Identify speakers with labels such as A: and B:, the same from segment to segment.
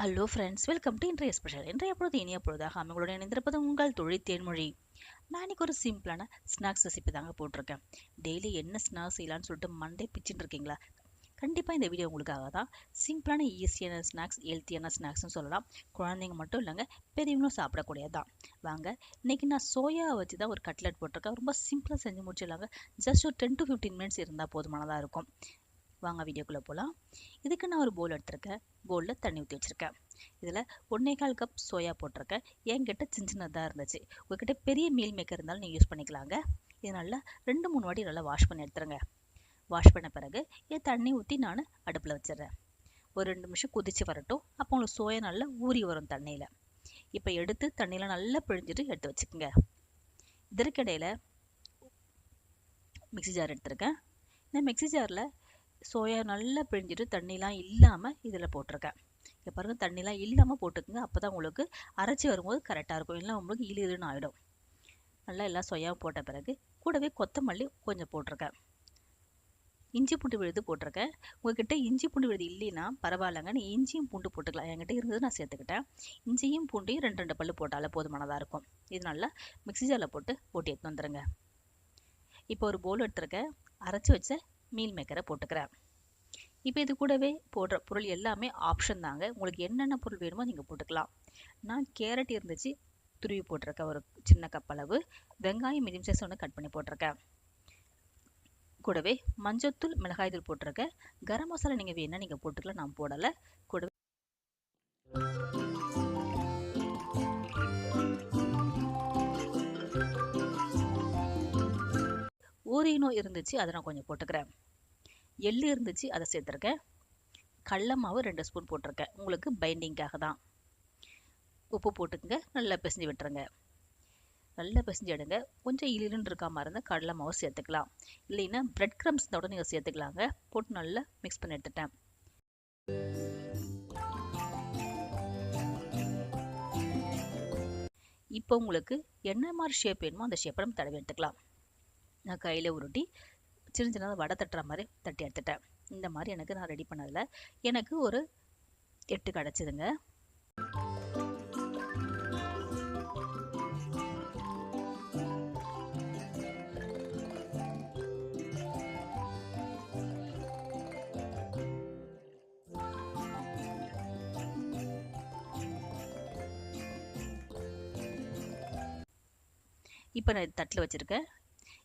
A: Hello friends welcome to இன்றைய special இன்றைய பொழுது இனிய பொழுதாக அவங்களோட இணைந்திருப்பது உங்கள் தொழில் தேன்மொழி. நான் இன்னைக்கு ஒரு சிம்பிளான ஸ்நாக்ஸ் ரெசிபி தாங்க போட்டிருக்கேன். டெய்லி என்ன ஸ்நாக்ஸ் செய்யலாம்னு சொல்லிட்டு மண்டே பிச்சுட்டு இருக்கீங்களா? கண்டிப்பாக இந்த வீடியோ உங்களுக்காக தான் சிம்பிளான ஈஸியான ஸ்நாக்ஸ் ஹெல்த்தியான ஸ்நாக்ஸ்னு சொல்லலாம். குழந்தைங்க மட்டும் இல்லைங்க பெரியவங்களும் சாப்பிடக்கூடியது தான். வாங்க இன்னைக்கு நான் சோயா வச்சு தான் ஒரு கட்லெட் போட்டிருக்கேன். ரொம்ப சிம்பிளாக செஞ்சு முடிச்சிடலாங்க. ஜஸ்ட் ஒரு டென் டு ஃபிஃப்டீன் மினிட்ஸ் இருந்தால் போதுமானதாக இருக்கும். வாங்க வீடியோக்குள்ளே போகலாம் இதுக்கு நான் ஒரு போல் எடுத்திருக்கேன். போலில் தண்ணி ஊற்றி வச்சுருக்கேன். இதில் ஒன்றே கால் கப் சோயா போட்டிருக்கேன். என்கிட்ட சின்ன சின்னதாக இருந்துச்சு. உங்ககிட்ட பெரிய மீல் மேக்கர் இருந்தாலும் நீங்கள் யூஸ் பண்ணிக்கலாங்க. இதனால் ரெண்டு மூணு வாட்டி நல்லா வாஷ் பண்ணி எடுத்துருங்க. வாஷ் பண்ண பிறகு இது தண்ணி ஊற்றி நான் அடுப்பில் வச்சிடுறேன். ஒரு ரெண்டு நிமிஷம் கொதித்து வரட்டும். அப்போ உங்களுக்கு சோயா நல்லா ஊறி வரும் தண்ணியில். இப்போ எடுத்து தண்ணியில் நல்லா பிழிஞ்சிட்டு எடுத்து வச்சுக்கோங்க. இதற்கிடையில் மிக்ஸி ஜார் எடுத்திருக்கேன். இந்த மிக்ஸி ஜாரில் சோயா நல்லா பிழிஞ்சிட்டு தண்ணிலாம் இல்லாமல் இதில் போட்டிருக்கேன். இங்கே பாருங்கள் தண்ணிலாம் இல்லாமல் போட்டுக்கோங்க. அப்போ தான் உங்களுக்கு அரைச்சி வரும்போது கரெக்டாக இருக்கும். இல்லைன்னா உங்களுக்கு இழு இழுன்னு ஆகிடும் நல்லா எல்லா சோயாவும் போட்ட பிறகு கூடவே கொத்தமல்லி கொஞ்சம் போட்டிருக்கேன். இஞ்சி பூண்டு விழுது போட்டிருக்கேன். உங்ககிட்ட இஞ்சி பூண்டு விழுது இல்லைன்னா பரவாயில்லைங்க. நீ இஞ்சியும் பூண்டு போட்டுக்கலாம். என்கிட்ட இருந்தது நான் சேர்த்துக்கிட்டேன். இஞ்சியும் பூண்டையும் ரெண்டு ரெண்டு பல்லு போட்டாலே போதுமானதாக இருக்கும். இது நல்லா மிக்ஸி ஜாரில் போட்டு ஓட்டி எடுத்து வந்துடுங்க இப்போ ஒரு போல் எடுத்துருக்கேன். அரைச்சி வச்ச மீல் மேக்கரை போட்டுக்கிறேன் இப்போ இது கூடவே போடுற பொருள் எல்லாமே ஆப்ஷன் தாங்க. உங்களுக்கு என்னென்ன பொருள் வேணுமோ நீங்கள் போட்டுக்கலாம். நான் கேரட் இருந்துச்சு துருவி போட்டிருக்கேன். ஒரு சின்ன கப் அளவு. வெங்காயம் மீடியம் சைஸ் ஒன்று கட் பண்ணி போட்டிருக்கேன். கூடவே மஞ்சத்தூள் மிளகாய் தூள் போட்டிருக்கேன். கரம் மசாலா நீங்கள் வேணால் நீங்கள் போட்டுக்கலாம். நான் போடலை. கூடவே ஓரினோ இருந்துச்சு அதை நான் கொஞ்சம் போட்டுக்கிறேன். எள்ளு இருந்துச்சு அதை சேர்த்துருக்கேன். கடல மாவு ரெண்டு ஸ்பூன் போட்டிருக்கேன். உங்களுக்கு பைண்டிங்காக தான். உப்பு போட்டுக்கங்க நல்லா பிசைஞ்சு விட்டுருங்க. நல்லா பிசைஞ்சு எடுங்க. கொஞ்சம் இலிருன்னு இருக்காமல் இருந்தால் கடலை மாவு சேர்த்துக்கலாம். இல்லைன்னா பிரெட் க்ரம்ஸ் நீங்கள் சேர்த்துக்கலாங்க. போட்டு நல்லா மிக்ஸ் பண்ணி எடுத்துட்டேன். இப்போ உங்களுக்கு என்ன மாதிரி ஷேப் வேணுமோ அந்த ஷேப்பை நம்ம தடவி எடுத்துக்கலாம். நான் கையில் உருட்டி சின்ன சின்னதாக வடை தட்டுற மாதிரி தட்டி எடுத்துட்டேன். இந்த மாதிரி எனக்கு நான் ரெடி பண்ணதில் எனக்கு ஒரு எட்டு கிடச்சிதுங்க. இப்போ நான் தட்டில் வச்சுருக்கேன்.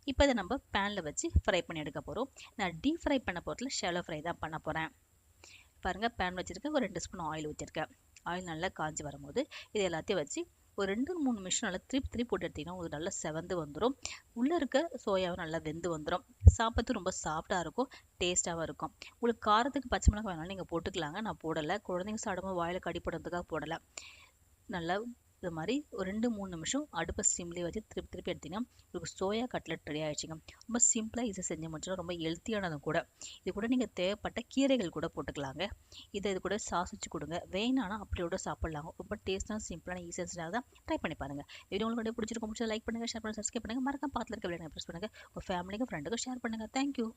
A: இப்போ இதை நம்ம பேனில் வச்சு ஃப்ரை பண்ணி எடுக்க போகிறோம் நான் டீப் ஃப்ரை பண்ண போகிறதுல ஷேலோ ஃப்ரை தான் பண்ண போகிறேன் பாருங்கள் பேன் வச்சுருக்கேன் ஒரு ரெண்டு ஸ்பூன் ஆயில் ஊற்றிருக்கேன் ஆயில் நல்லா காஞ்சி வரும்போது இது எல்லாத்தையும் வச்சு ஒரு ரெண்டு மூணு நிமிஷம் நல்லா திருப்பி திருப்பி போட்டு எடுத்திங்கன்னா உங்களுக்கு நல்லா செவந்து வந்துடும் உள்ளே இருக்க சோயாவும் நல்லா வெந்து வந்துடும் சாப்பிட்றது ரொம்ப சாஃப்டாக இருக்கும் டேஸ்ட்டாகவும் இருக்கும். உங்களுக்கு காரத்துக்கு பச்சை மிளகாய் வேணாலும் நீங்கள் போட்டுக்கலாங்க. நான் போடலை. குழந்தைங்க சாப்பிடும்போது வாயில் கடிப்படுறதுக்காக போடலை. நல்லா இது மாதிரி ஒரு ரெண்டு மூணு நிமிஷம் அடுப்பை சிம்லேயே வச்சு திருப்பி திருப்பி எடுத்தீங்கன்னா உங்களுக்கு சோயா கட்லெட் ரெடி ஆகிடுச்சிங்க ரொம்ப சிம்பிளாக ஈஸியாக செஞ்சு முடிச்சிடும் ரொம்ப ஹெல்த்தியானதும் கூட. இது கூட நீங்கள் தேவைப்பட்ட கீரைகள் கூட போட்டுக்கலாங்க. இதை இது கூட சாஸ் வச்சு கொடுங்க வேணானா அப்படியோட சாப்பிட்லாங்க. ரொம்ப டேஸ்ட்டாக சிம்பிளான ஈஸியாக செஞ்சால் தான் ட்ரை பண்ணி பாருங்கள் வீடியோ உங்களுக்கு பிடிச்சிருக்கும் பிடிச்சா லைக் பண்ணுங்கள் ஷேர் பண்ணுங்கள் சப்ஸ்கிரைப் பண்ணுங்கள் மறக்காம பார்த்துல இருக்க விளையாட்டு ப்ரெஸ் பண்ணுங்கள் உங்கள் ஃபேமிலிக்கு ஃப்ரெண்டுக்கு ஷேர் பண்ணுங்கள் தேங்க்யூ